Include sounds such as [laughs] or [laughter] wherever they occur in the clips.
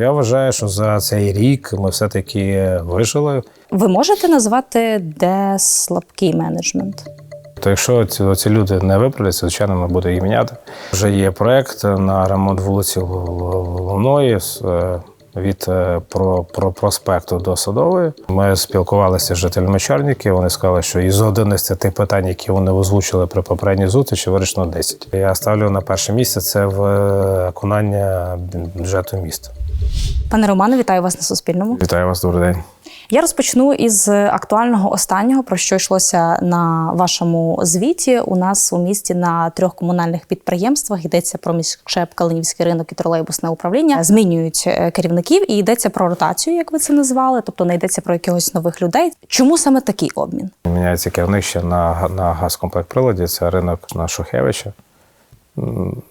Я вважаю, що за цей рік ми все-таки вижили. Ви можете назвати, де слабкий менеджмент? То якщо ці, ці люди не виправляться, звичайно, ми будемо їх міняти. Вже є проект на ремонт вулиці Луної е, від е, про, про проспекту до Садової. Ми спілкувалися з жителями Чорніки. Вони сказали, що із 11 питань, які вони озвучили при попередній зустрічі, вирішено 10. Я ставлю на перше місце це виконання бюджету міста. Пане Романе, вітаю вас на Суспільному. Вітаю вас, добрий день. Я розпочну із актуального останнього, про що йшлося на вашому звіті. У нас у місті на трьох комунальних підприємствах йдеться про міськшеп, Калинівський ринок і тролейбусне управління. Змінюють е, керівників і йдеться про ротацію, як ви це назвали, тобто не йдеться про якихось нових людей. Чому саме такий обмін? Міняється керівник ще на, на газкомплект приладі, це ринок на Шухевича.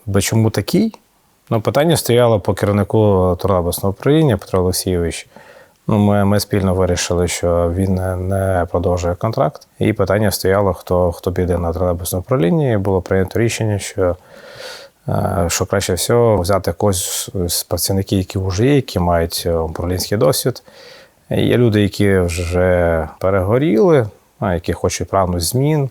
Бо чому такий? Ну, питання стояло по керівнику тролейбусного управління Петро Олексійович. Ну, ми, ми спільно вирішили, що він не- продовжує контракт. І питання стояло, хто, хто піде на тролейбусне управління. І було прийнято рішення, що, е, що краще всього взяти когось з працівників, які вже є, які мають е, управлінський досвід. Є люди, які вже перегоріли, які хочуть прагнуть змін.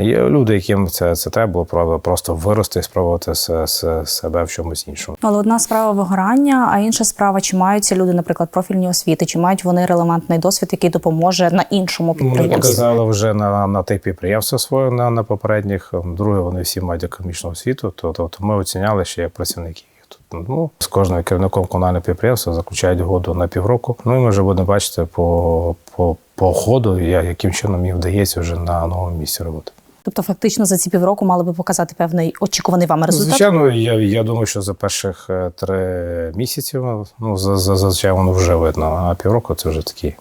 Є люди, яким це, це треба було про- просто вирости і спробувати се- се- себе в чомусь іншому. Але одна справа вигорання, а інша справа, чи мають ці люди, наприклад, профільні освіти, чи мають вони релевантний досвід, який допоможе на іншому Вони підприємстві? показали вже на, на тих підприємствах своє на, на попередніх. Друге, вони всі мають економічну освіту, то, то, то ми оціняли ще як працівників. Їх тут. Ну, з кожним керівником комунального підприємства заключають угоду на півроку. Ну і ми вже будемо бачити по, по, по ходу, яким чином їм вдається вже на новому місці роботи. Тобто, фактично, за ці півроку мали би показати певний очікуваний вами Ну, результат. Звичайно, я, я думаю, що за перших е, три місяці, ну, за- за- зазвичай воно вже видно, а півроку це вже такі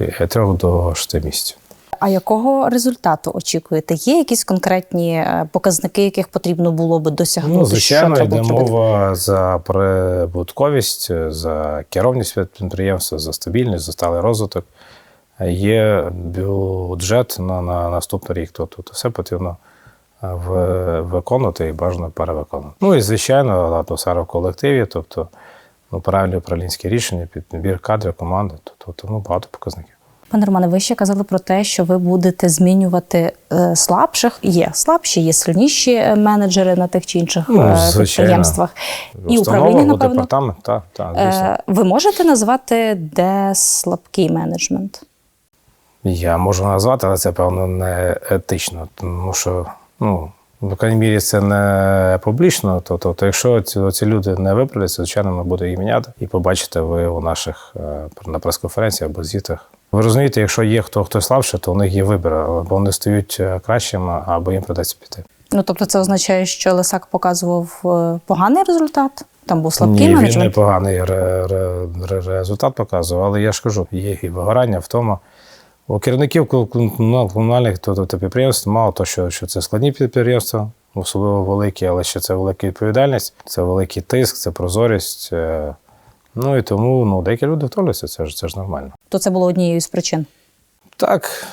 е, трьох до шести місяців. А якого результату очікуєте? Є якісь конкретні е, показники, яких потрібно було би досягнути? Ну, звичайно, що йде мова за прибутковість, за керовність підприємства, за стабільність, за сталий розвиток. Є бюджет на, на наступний рік. Тобто це все потрібно е, виконувати і бажано перевиконувати. Ну і звичайно, атмосфера в колективі, тобто ну, правильні управлінські рішення, підбір кадрів, команди, тобто ну, багато показників. Пане Романе, ви ще казали про те, що ви будете змінювати е, слабших. Є слабші, є сильніші е, менеджери на тих чи інших Ну, е, підприємствах. І управління, напевно. департамент, звісно. Е, ви можете назвати, де слабкий менеджмент? Я можу назвати, але це певно не етично, тому що, ну, в крайній мірі, це не публічно. То, то, то якщо ці, ці люди не виправляться, звичайно, ми будемо їх міняти і побачите ви у наших на прес-конференціях або звітах. Ви розумієте, якщо є хто хтось слабше, то у них є вибір, або вони стають е, кращими, або їм придеться піти. Ну тобто, це означає, що Лисак показував е, поганий результат. Там був слабкий Ні, він менеджмент. непоганий ре, ре, ре, результат показував, але я ж кажу, є і вигорання в тому. У керівників кол- комунальних підприємств мало того, що, що це складні підприємства, особливо великі, але ще це велика відповідальність, це великий тиск, це прозорість. Ну і тому ну, деякі люди втомлюються, це ж, це ж нормально. То це було однією з причин. Так,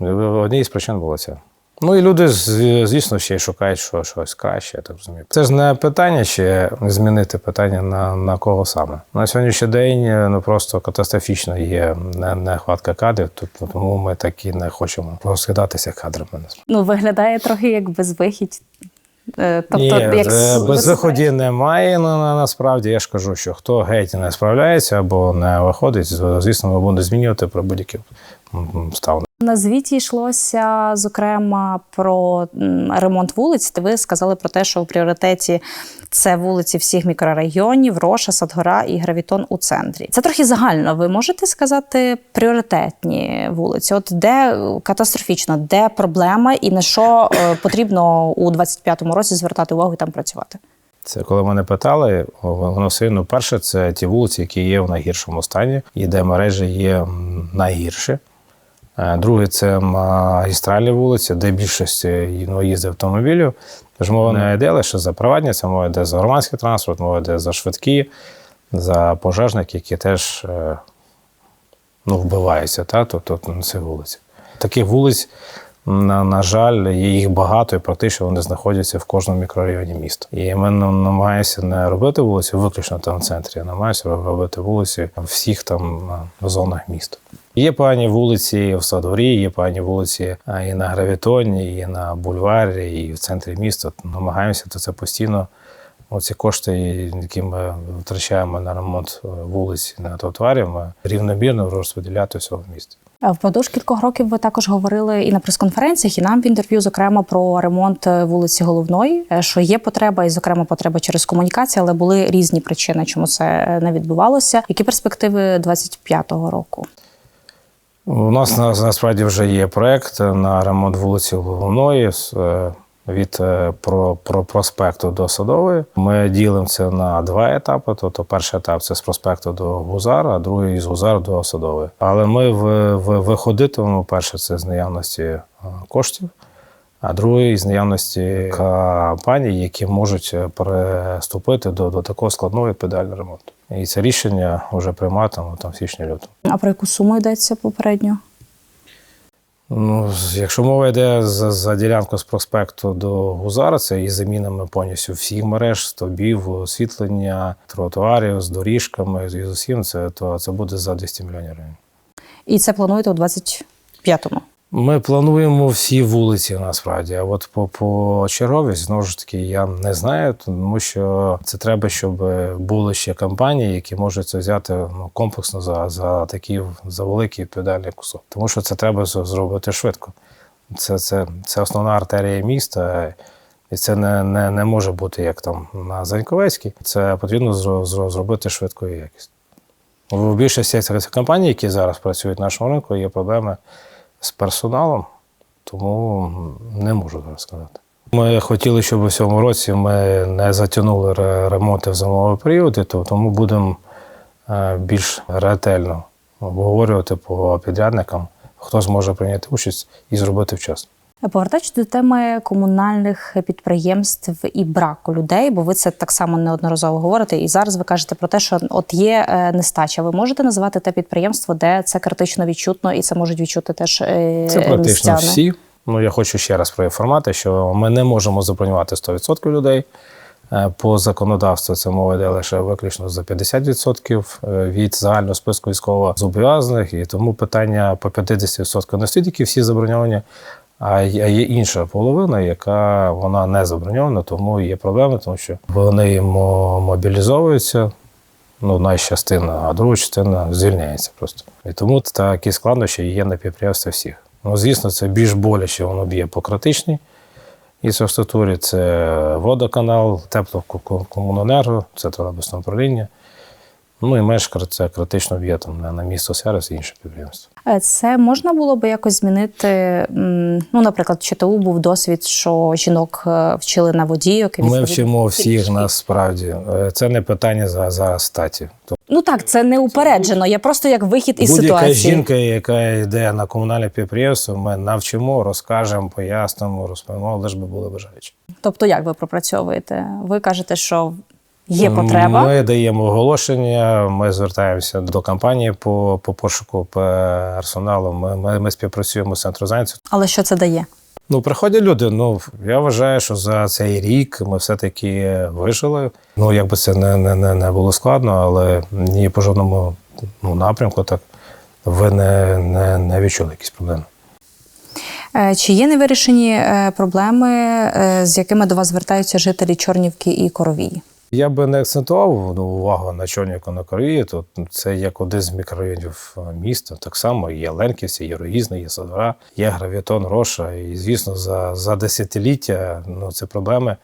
однією з причин було це. Ну і люди, звісно, ще й шукають що, щось краще, я так розумію. Це ж не питання ще змінити питання на, на кого саме. На сьогоднішній день ну просто катастрофічно є не- нехватка кадрів, тому ми так і не хочемо розкидатися кадрами. Ну, виглядає трохи як безвихідь. Е, Тобто, Ні, як е, без виходів немає. Ну, на, насправді я ж кажу, що хто геть не справляється або не виходить, звісно, ми будемо змінювати про будь-які ставлення. На звіті йшлося зокрема про ремонт вулиць. Ви сказали про те, що в пріоритеті це вулиці всіх мікрорайонів, Роша, Садгора і Гравітон у центрі. Це трохи загально. Ви можете сказати пріоритетні вулиці? От де катастрофічно, де проблема і на що е, потрібно у 25-му році звертати увагу і там працювати? Це коли мене питали, воно все одно перше, це ті вулиці, які є в найгіршому стані, і де мережі є м, найгірші. Е, Друге, це магістральні вулиці, де більшість ну, автомобілів. Тож мова не йде лише за приватні, це мова йде за громадський транспорт, мова йде за швидкі, за пожежники, які теж е, ну, вбиваються, та, тобто на цих вулиці. Таких вулиць На, на жаль, є їх багато і практично вони знаходяться в кожному мікрорайоні міста. І ми нам- намагаємося не робити вулиці виключно там в центрі, а намагаємося робити вулиці в всіх там зонах міста. Є погані вулиці в Садорі, є погані вулиці і на Гравітоні, і на бульварі, і в центрі міста. Намагаємося то це постійно. Оці кошти, які ми втрачаємо на ремонт е, вулиць на тротуарів, ми рівномірно розподіляти всього в місті. Впродовж кількох років ви також говорили і на прес-конференціях, і нам в інтерв'ю, зокрема, про ремонт е, вулиці Головної, е, що є потреба, і зокрема потреба через комунікацію, але були різні причини, чому це не відбувалося. Які перспективи 25-го року? У нас на- насправді вже є проект на ремонт вулиці Головної е, від е, про, про проспекту до Садової. Ми ділимо це на два етапи. Тобто, перший етап це з проспекту до Гузара, а другий з Гузара до Садової. Але ми в, в, виходитимемо перше це з наявності е, коштів. А другий з наявності компаній, які можуть переступити до, до такого складного відповідального ремонту. І це рішення вже прийматимемо там в січні лютому. А про яку суму йдеться попередньо? Ну, якщо мова йде за, за ділянку з проспекту до Гузара, це із замінами повністю всіх мереж, стовбів, освітлення, тротуарів з доріжками, з усім, це, то це буде за 200 мільйонів гривень. І це плануєте у 25-му. Ми плануємо всі вулиці насправді. А от по, по черговість, знову ж таки, я не знаю, тому що це треба, щоб були ще компанії, які можуть це взяти ну, комплексно за, за такий за великий відповідальний кусок. Тому що це треба зробити швидко. Це, це, це основна артерія міста. І це не, не, не може бути як там на Заньковецькій. Це потрібно зро- зро- зробити швидко і якісно. У більшості компаній, які зараз працюють на нашому ринку, є проблеми з персоналом, тому не можу зараз сказати. Ми хотіли, щоб у цьому році ми не затягнули ремонти в зимовий період, тому будемо е, більш ретельно обговорювати по підрядникам, хто зможе прийняти участь і зробити вчасно. Повертаючись до теми комунальних підприємств і браку людей, бо ви це так само неодноразово говорите. І зараз ви кажете про те, що от є е, нестача. Ви можете назвати те підприємство, де це критично відчутно, і це можуть відчути теж е, Це практично містяни. всі. Ну, я хочу ще раз проінформувати, що ми не можемо забронювати 100% людей. Е, По законодавству це мова йде лише виключно за 50% е, від загального списку військовозобов'язаних. І тому питання по 50% не стоїть, які всі заброньовані, а є інша половина, яка вона не заброньована, тому є проблеми, тому що вони мо- мобілізовуються. Ну, одна частина, а друга частина звільняється просто. І тому такі складнощі є на підприємстві всіх. Ну, звісно, це більш боляче, воно б'є по критичній інфраструктурі, це водоканал, теплокомуненерго, це тролейбусне управління. Ну і менш кр- це критично б'є там на, на місто сервіс і інші підприємства. Е, Це можна було би якось змінити. Ну, наприклад, в ЧТУ був досвід, що жінок е, вчили на водійок. і Ми вчимо всіх насправді. Е, Це не питання за, за статі. Ну так, це не упереджено. Я просто як вихід із Будь-яка ситуації. жінка, яка йде на комунальне підприємство, ми навчимо, розкажемо, пояснимо, розповімо, лише би були бажаючі. Тобто, як ви пропрацьовуєте? Ви кажете, що є потреба. Ми даємо оголошення, ми звертаємося до компанії по, по пошуку персоналу. Ми, ми, ми співпрацюємо з центром зайнятості. Але що це дає? Ну, приходять люди. Ну, я вважаю, що за цей рік ми все-таки вижили. Ну, якби це не, не, не, не було складно, але ні по жодному ну, напрямку так ви не, не, не відчули якісь проблеми. Е, Чи є невирішені е, проблеми, е, з якими до вас звертаються жителі Чорнівки і Коровії? Я би не акцентував ну, увагу на Чорніку на Кореї, то це як один з мікрорайонів е, міста. Так само є Ленківці, є Рогізна, є Садора, є Гравітон, Роша. І звісно, за, за десятиліття ну, ці проблеми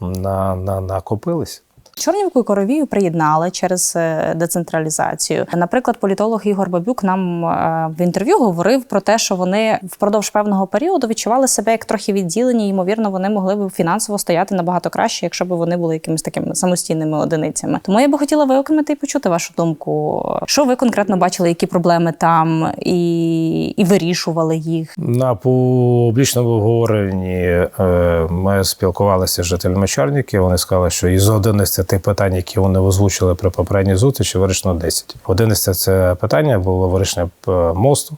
на, на, накопились. Чорнівку і Коровію приєднали через е, децентралізацію. Наприклад, політолог Ігор Бабюк нам е, в інтерв'ю говорив про те, що вони впродовж певного періоду відчували себе як трохи відділені. Ймовірно, вони могли б фінансово стояти набагато краще, якщо б вони були якимись такими самостійними одиницями. Тому я би хотіла виокремити і почути вашу думку. Що ви конкретно бачили, які проблеми там, і, і вирішували їх? На публічному обговоренні е, ми спілкувалися з жителями Чорніки. Вони сказали, що із 11 питань, які вони озвучили при попередній зустрічі, вирішено 10. 11 це питання було вирішення е, мосту.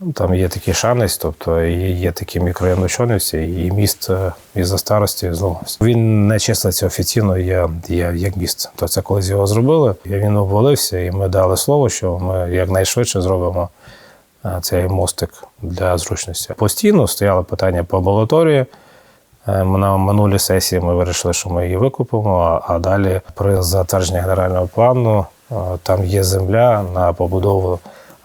Ну, Там є такий шанець, тобто є, такі мікрорайон і міст е, із-за старості знову. Він не числиться офіційно є, є, як міст. То це колись його зробили, він обвалився, і ми дали слово, що ми якнайшвидше зробимо е, цей мостик для зручності. Постійно стояло питання по амбулаторії. Е, На минулій сесії ми вирішили, що ми її викупимо, а- далі при затвердженні генерального плану е, там є земля на побудову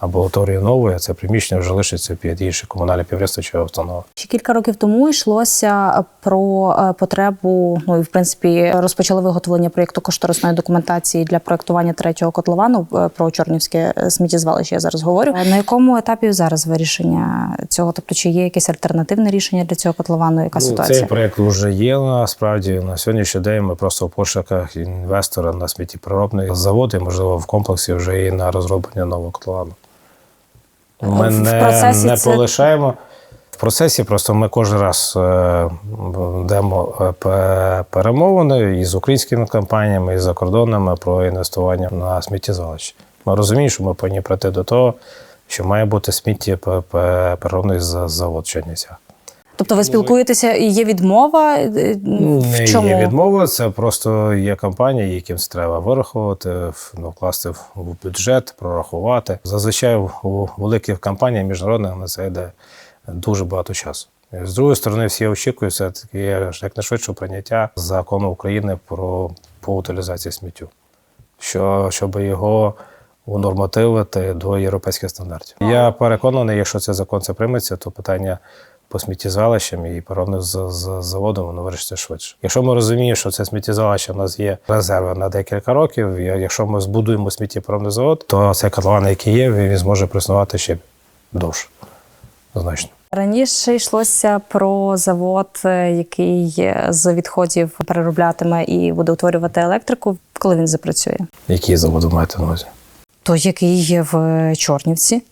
амбулаторії нової, а це приміщення вже лишиться під інші комунальні підприємства чи установи. Ще кілька років тому йшлося про е, потребу. Ну і в принципі розпочали виготовлення проєкту кошторисної документації для проєктування третього котловану е, про Чорнівське е, сміттєзвалище. Я зараз говорю. На якому етапі зараз вирішення цього? Тобто, чи є якесь альтернативне рішення для цього котловану? Яка Ну, ситуація? Цей проєкт вже є насправді на сьогоднішній день. Ми просто в пошуках інвестора на сміттєпереробний завод, і можливо в комплексі вже і на розроблення нового котловану. Ми В- в не, процесі не це- полишаємо. В процесі просто ми кожен раз е, йдемо е, і з українськими компаніями, і за кордонами про інвестування на сміттєзвалище. Ми розуміємо, що ми повинні прийти до того, що має бути сміттєпереробний за- завод Чернівцях. Тобто, ви спілкуєтеся і є відмова? Е, В Не чому? є відмова, це просто є компанії, яким це треба вирахувати, ну, вкласти в в бюджет, прорахувати. Зазвичай у- у великих компаніях міжнародних на це йде дуже багато часу. З другої сторони, всі очікують це таке якнайшвидше прийняття закону України про по утилізації сміттю, що, щоб його унормативити до європейських стандартів. Я переконаний, якщо цей закон це прийметься, то питання по сміттєзвалищам і поровних з, з заводом воно вирішиться швидше. Якщо ми розуміємо, що це сміттєзвалище в нас є резерви на декілька років, і якщо ми збудуємо сміттєпоровний завод, то цей котлован, який є, він зможе проіснувати ще довше. Значно. Раніше йшлося про завод, е, який е, з відходів перероблятиме і буде утворювати електрику. Коли він запрацює? Які заводи маєте на увазі? Той, який є в Чорнівці.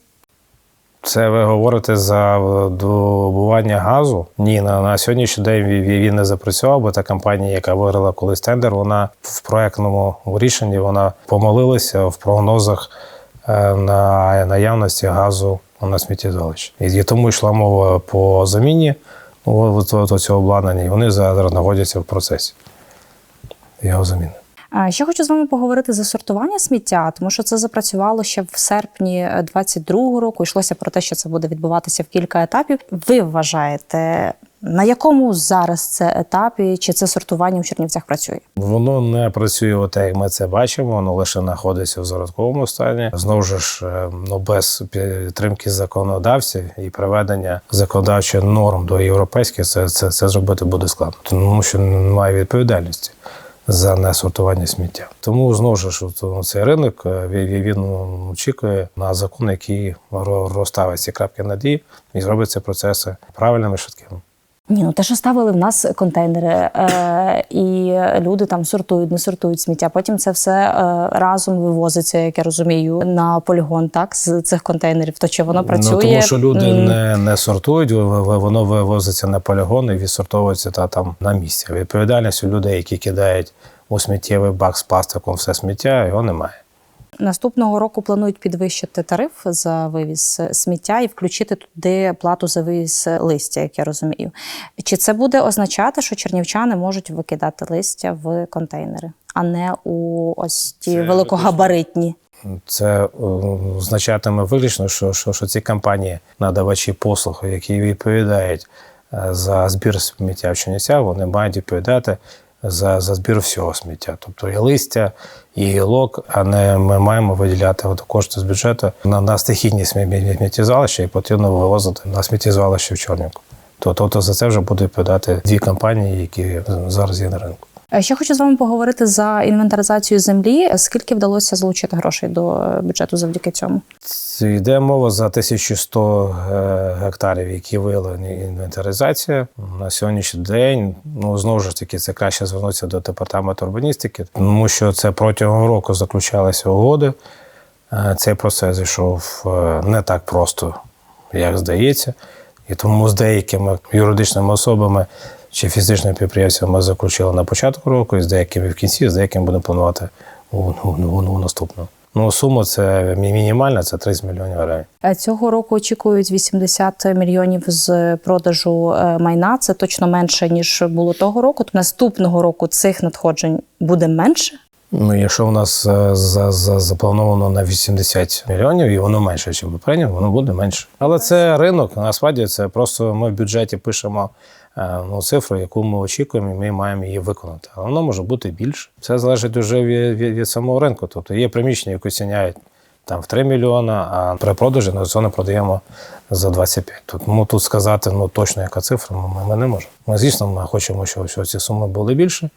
Це ви говорите за добування газу? Ні, на, на сьогоднішній день він, не запрацював, бо та компанія, яка виграла колись тендер, вона в проектному рішенні вона помилилася в прогнозах е, на наявності газу на сміттєзвалищі. І, тому йшла мова по заміні цього обладнання, і вони зараз знаходяться в процесі його заміни. Ще хочу з вами поговорити за сортування сміття, тому що це запрацювало ще в серпні 22-го року. Йшлося про те, що це буде відбуватися в кілька етапів. Ви вважаєте, на якому зараз це етапі? Чи це сортування в Чернівцях працює? Воно не працює отак, як ми це бачимо, воно лише знаходиться в зародковому стані. Знову ж е, ну, без підтримки законодавців і приведення законодавчих норм до європейських, це, це, це зробити буде складно, тому що немає відповідальності. За несортування сміття. Тому знову ж цей ринок е, він, ну, очікує на закон, який ро- розставить ці крапки надії «і» зробить ці процеси правильними швидкими. Ні, ну те, що ставили в нас контейнери, е, і люди там сортують, не сортують сміття. Потім це все е, разом вивозиться, як я розумію, на полігон, так з цих контейнерів. То чи воно працює? Ну, тому що люди не, не сортують, воно вивозиться на полігон і відсортовується та там на місці. Відповідальність у людей, які кидають у сміттєвий бак з пластиком все сміття, його немає. Наступного року планують підвищити тариф за вивіз сміття і включити туди плату за вивіз листя, як я розумію. Чи це буде означати, що чернівчани можуть викидати листя в контейнери, а не у ось ті Це великогабаритні? Це е, означатиме виключно, що, що, що ці компанії, надавачі послуг, які відповідають е, за збір сміття в Чернівцях, вони мають відповідати за, за збір всього сміття, тобто і листя, і гілок, а не ми маємо виділяти от кошти з бюджету на, на стихійні смі- сміттєзвалища і потрібно вивозити на сміттєзвалище в Чорнівку. Тобто, тобто за це вже будуть відповідати дві компанії, які зараз є на ринку. Е, Ще хочу з вами поговорити за інвентаризацію землі. Скільки вдалося залучити грошей до е, бюджету завдяки цьому? Йде мова за 1100 е, гектарів, які виявлені інвентаризація. На сьогоднішній день, ну знову ж таки, це краще звернутися до департаменту урбаністики, тому що це протягом року заключалися угоди. Цей процес йшов не так просто, як здається. І тому з деякими юридичними особами чи фізичними підприємцями ми заключили на початку року, і з деякими в кінці, з деякими будемо планувати у, у, у, у наступному. Ну, сума це мінімальна, це 30 мільйонів гривень. Е, Цього року очікують 80 мільйонів з продажу е, майна. Це точно менше ніж було того року. Наступного року цих надходжень буде менше. Ну, якщо у нас е, за, за, заплановано на 80 мільйонів, і воно менше, ніж попередньо, воно буде менше. Але це ринок. Насправді це просто ми в бюджеті пишемо ну, цифру, яку ми очікуємо, і ми маємо її виконати. А воно може бути більше. Це залежить вже від, від, від самого ринку. Тобто є приміщення, які ціняють там в 3 мільйона, а при продажі на зони продаємо за 25. Тут, ну, тут сказати ну, точно, яка цифра, ми, ми не можемо. Ми, звісно, ми хочемо, щоб, щоб ці суми були більше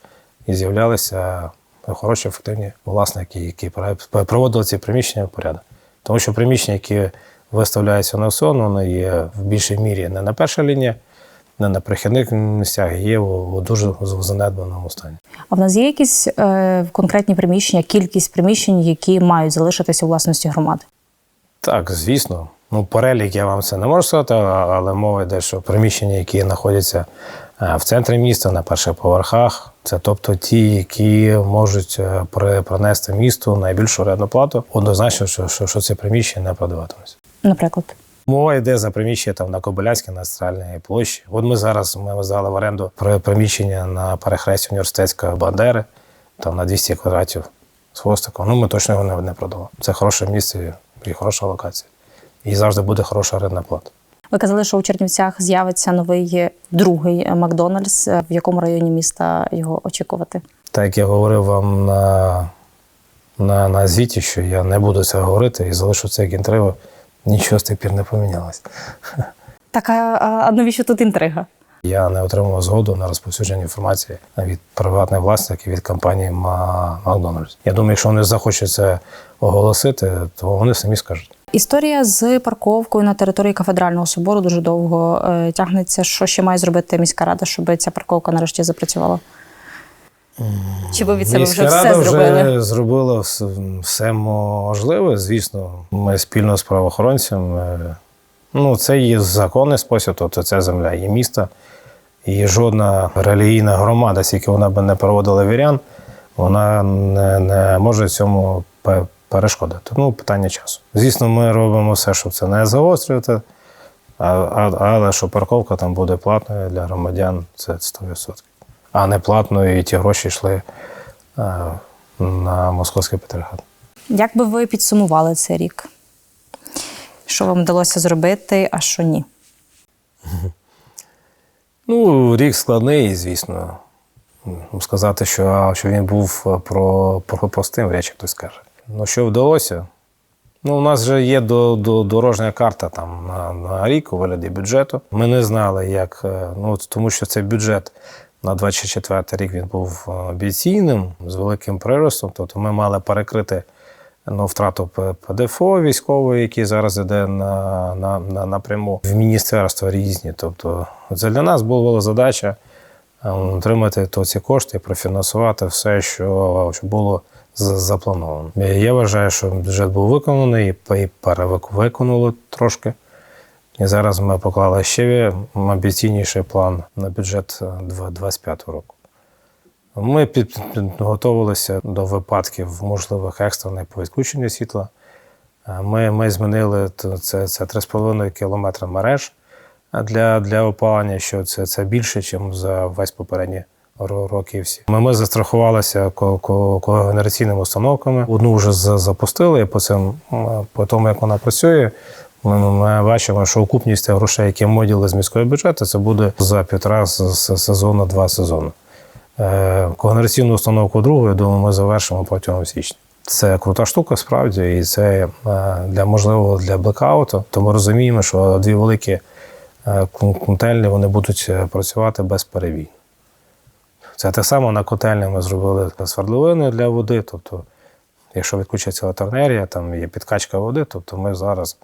і з'являлися хороші, ефективні власники, які проводили ці приміщення в порядок. Тому що приміщення, які виставляються на аукціон, вони є в більшій мірі не на першій лінії, не на прихідних місцях, є у, дуже занедбаному стані. А в нас є якісь е, конкретні приміщення, кількість приміщень, які мають залишитися у власності громади. Так, звісно. Ну, перелік я вам це не можу сказати, але мова йде, що приміщення, які знаходяться е, в центрі міста, на перших поверхах, це тобто ті, які можуть е, принести місту найбільшу орендну плату, однозначно, що, що, що ці приміщення не продаватимуться. Наприклад, Мова йде за приміщення там на Кобилянській, на площі. От ми зараз ми здали в оренду приміщення на перехресті університетської Бандери, там на 200 квадратів з хвостиком. Ну, ми точно його не, продали. Це хороше місце і хороша локація. І завжди буде хороша орендна плата. ви казали, що у Чернівцях з'явиться новий другий Макдональдс. В якому районі міста його очікувати? Так як я говорив вам на, на, на звіті, що я не буду це говорити і залишу це як інтриго, нічого з тих пір не помінялось. Так, а, навіщо тут інтрига? Я не отримував згоду на розповсюдження інформації від приватних власників від компанії Макдональдс. Я думаю, якщо вони захочуть це оголосити, то вони самі скажуть. Історія з парковкою на території кафедрального собору дуже довго е, тягнеться. Що ще має зробити міська рада, щоб ця парковка нарешті запрацювала? Чи ви від себе вже все зробили? вже зробила все можливе. Звісно, ми спільно з правоохоронцями. Ну, це є законний спосіб, тобто це земля є міста. І жодна релігійна громада, скільки вона би не проводила вірян, вона не, не може цьому перешкодити. Ну, питання часу. Звісно, ми робимо все, щоб це не загострювати, але що парковка там буде платною для громадян, це 100%. А не платною, і ті гроші йшли е, на московський патріархат. Як би ви підсумували цей рік? Що вам вдалося зробити, а що ні? [laughs] Ну, рік складний, звісно. Ну, Сказати, що, що він був е, про, про простим, речі хтось скаже. Ну, що вдалося? Ну, у нас вже є до, до, дорожня карта там на, на рік у вигляді бюджету. Ми не знали, як. е, Ну, тому що цей бюджет на 24 рік він був е, амбіційним, з великим приростом. Тобто ми мали перекрити ну, втрату ПДФО військової, який зараз йде на, на, на, напряму в міністерства різні. Тобто, це для нас була задача е, отримати то ці кошти, профінансувати все, що, що було заплановано. Я вважаю, що бюджет був виконаний і п- і перевиконали трошки. І зараз ми поклали ще амбіційніший план на бюджет 2025 року. Ми під- підготовилися до випадків можливих екстрених по відключенню світла. Е, Ми, ми змінили це, це 3,5 кілометра мереж для, для опалення, що це, це більше, ніж за весь попередні ро- роки всі. Ми, ми застрахувалися ко- ко- когенераційними установками. Одну вже запустили, по, цим, по тому, як вона працює, ми, ми бачимо, що окупність грошей, які ми виділили з міського бюджету, це буде за півтора сезону, два сезони. Е, Когенераційну установку другу, я думаю, ми завершимо протягом січня. Це крута штука, справді, і це е, для можливо для блекауту. То ми розуміємо, що дві великі е, котельні вони будуть е, працювати без перебій. Це те саме на котельні ми зробили свердловини для води. Тобто, якщо відключиться електроенергія, там є підкачка води, тобто ми зараз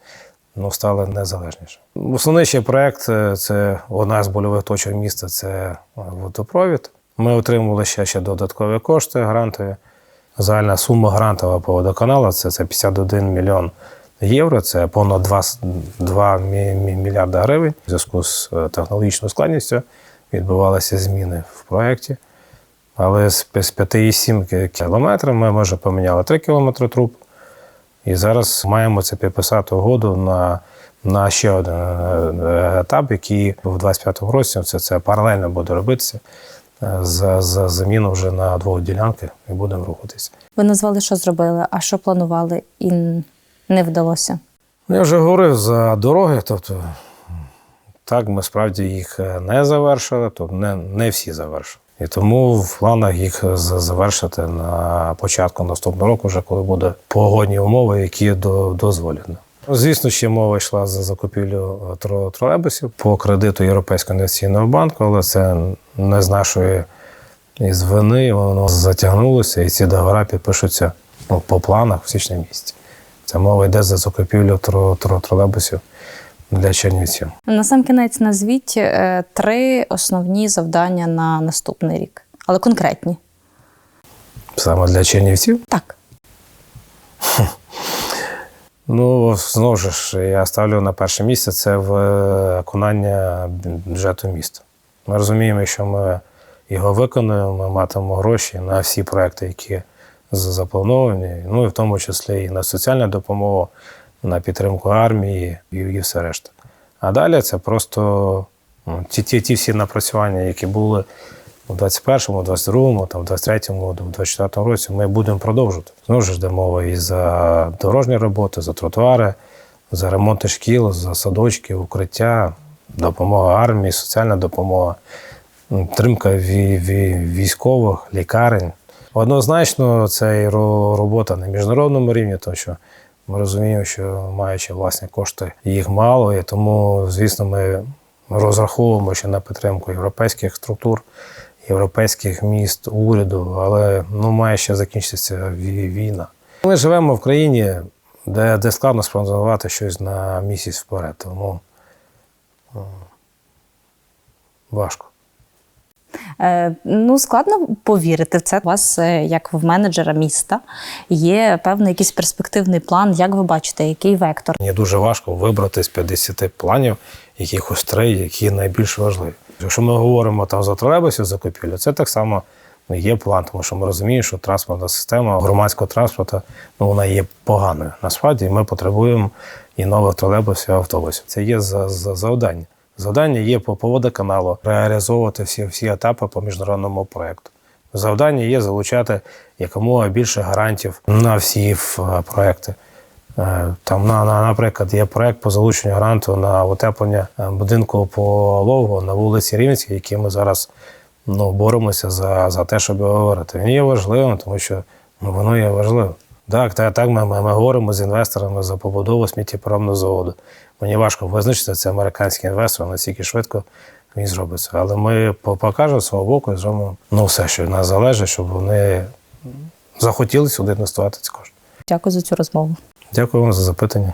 ну, стали незалежніше. Основний ще проект е, це одна з больових точок міста це е, водопровід. Ми отримали ще, ще додаткові кошти грантові. Загальна сума грантова по водоканалу це, це 51 мільйон євро, це понад 2, с- 2 мі- мі- мільярда гривень. У зв'язку з е, технологічною складністю відбувалися зміни в проєкті. Але з 5,7 кілометрів ми вже поміняли 3 кілометри труб. І зараз маємо це підписати угоду на, на ще один е, етап, який в 25-му році це, це паралельно буде робитися е, за, за заміну вже на двох ділянки і будемо рухатися. Ви назвали, що зробили, а що планували, і не вдалося. Ну, Я вже говорив за дороги, тобто так, ми справді їх е, не завершили, тобто не, не всі завершили. І тому в планах їх завершити на початку наступного року, вже коли буде погодні умови, які до, дозволять. Ну, Звісно, ще мова йшла за закупівлю е, тролейбусів по кредиту Європейського інвестиційного банку, але це не з нашої із вини, воно затягнулося, і ці договори підпишуться ну, по планах в січні місяці. Це мова йде за закупівлю тро, тро, тролейбусів для Чернівців. На сам кінець назвіть е, три основні завдання на наступний рік, але конкретні. Саме для Чернівців. Так. [laughs] Ну, знову ж, я ставлю на перше місце це виконання бюджету міста. Ми розуміємо, що ми його виконуємо, ми матимемо гроші на всі проекти, які заплановані, ну і в тому числі і на соціальну допомогу, на підтримку армії і, і все решта. А далі це просто ну, ті, ті, ті всі напрацювання, які були у 21-му, 22-му, там, 23-му, 24-му році, ми будемо продовжувати. Знову ж йде мова і за дорожні роботи, за тротуари, за ремонти шкіл, за садочки, укриття, допомога армії, соціальна допомога, ві- військових, лікарень. Однозначно, це і робота на міжнародному рівні, тому що ми розуміємо, що маючи власні кошти, їх мало, і тому, звісно, ми розраховуємо ще на підтримку європейських структур, європейських міст, уряду, але ну, має ще закінчитися війна. Ми живемо в країні, де, де складно спрогнозувати щось на місяць вперед, тому важко. Е, ну, складно повірити в це. У вас, е, як в менеджера міста, є певний якийсь перспективний план. Як ви бачите, який вектор? Мені дуже важко вибрати з 50 планів якихось три, які найбільш важливі. Якщо ми говоримо там за тролейбусів закупівлю, це так само ну, є план, тому що ми розуміємо, що транспортна система громадського транспорту ну, вона є поганою. Насправді ми потребуємо і нових тролейбусів, і автобусів. Це є за, за завдання. Є по, по водоканалу реалізовувати всі, всі етапи по міжнародному проєкту. Завдання є залучати якомога більше гарантів на всі е, проекти. Е, Там, на, на, наприклад, є проект по залученню гранту на утеплення е, будинку по Ловго на вулиці Рівненській, який ми зараз ну, боремося за, за те, щоб говорити. Він є важливим, тому що ну, воно є важливим. Так, так, так ми, ми, ми говоримо з інвесторами за побудову сміттєпоробного заводу. Мені важко визначити, це американський інвестор, наскільки швидко він зробиться. Але ми покажемо свого боку і зробимо ну, все, що від нас залежить, щоб вони захотіли сюди інвестувати ці кошти. Дякую за цю розмову. Дякую вам за запитання.